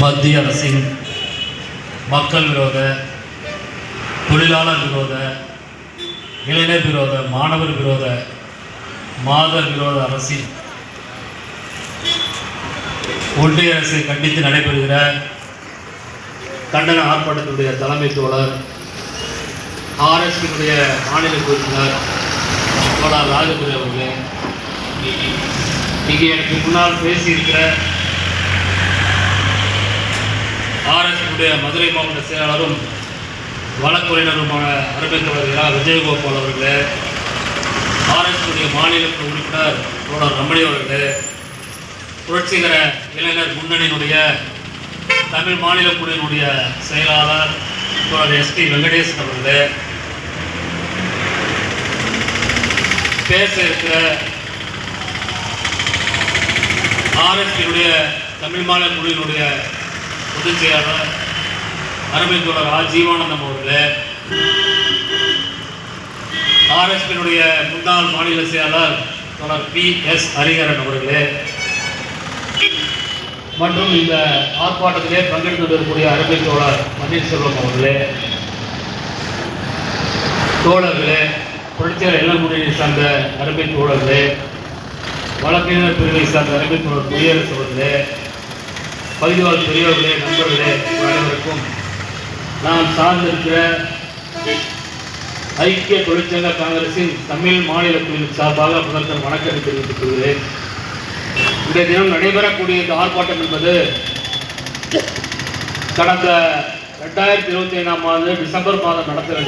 மத்திய அரசின் மக்கள் விரோத தொழிலாளர் விரோத இளைஞர் விரோத மாணவர் விரோத மாதர் விரோத அரசின் ஒன்றிய அரசை கண்டித்து நடைபெறுகிற கண்டன ஆர்ப்பாட்டத்தினுடைய தலைமை தோழர் ஆர்எஸ்பியினுடைய மாநில உறுப்பினர் தோழர் ராஜபுரி அவர்களே இங்கே எனக்கு முன்னால் பேசியிருக்கிற ஆர்எஸ்புடைய மதுரை மாவட்ட செயலாளரும் வழக்குரையினருமான அருமைத்தவர் இரா விஜயகோபால் அவர்களே ஆர்எஸ்புடைய மாநில உறுப்பினர் தோழர் ரமணி அவர்களே புரட்சிகர இளைஞர் முன்னணியினுடைய தமிழ் மாநில குழுவினுடைய செயலாளர் தோழர் எஸ்பி வெங்கடேசன் அவர்களே பேச இருக்கிற ஆர்எஸ்பியுடைய தமிழ் மாநில குழுவினுடைய பொதுச் செயலாளர் அருமை தோழர் ஆ ஜீவானந்தம் அவர்களே. ஆர்எஸ்பியினுடைய முன்னாள் மாநில செயலாளர் தோழர் பி எஸ் ஹரிஹரன் அவர்களே. மற்றும் இந்த ஆர்ப்பாட்டத்திலே பங்கெடுத்து கொண்டிருக்கக்கூடிய அருமை தோழர் பன்னீர்செல்வம் அவர்களே. தோழர்களே புரட்சியாளர் இளமுறையை சார்ந்த அருமை தோழர்களே வழக்கறிஞர் பிரிவை சார்ந்த அருமை தோழர் குடியரசு அவர்களே பகுதிவாழ் பெரியவர்களே நண்பர்களே அனைவருக்கும் நான் சார்ந்திருக்கிற ஐக்கிய தொழிற்சங்க காங்கிரசின் தமிழ் மாநில குழுவின் சார்பாக முதல்வர் வணக்கத்தை தெரிவித்துக் கொள்கிறேன். இந்த தினம் நடைபெறக்கூடிய இந்த ஆர்ப்பாட்டம் என்பது கடந்த ரெண்டாயிரத்தி இருபத்தி ஐந்தாம் ஆண்டு டிசம்பர் மாதம் நடத்த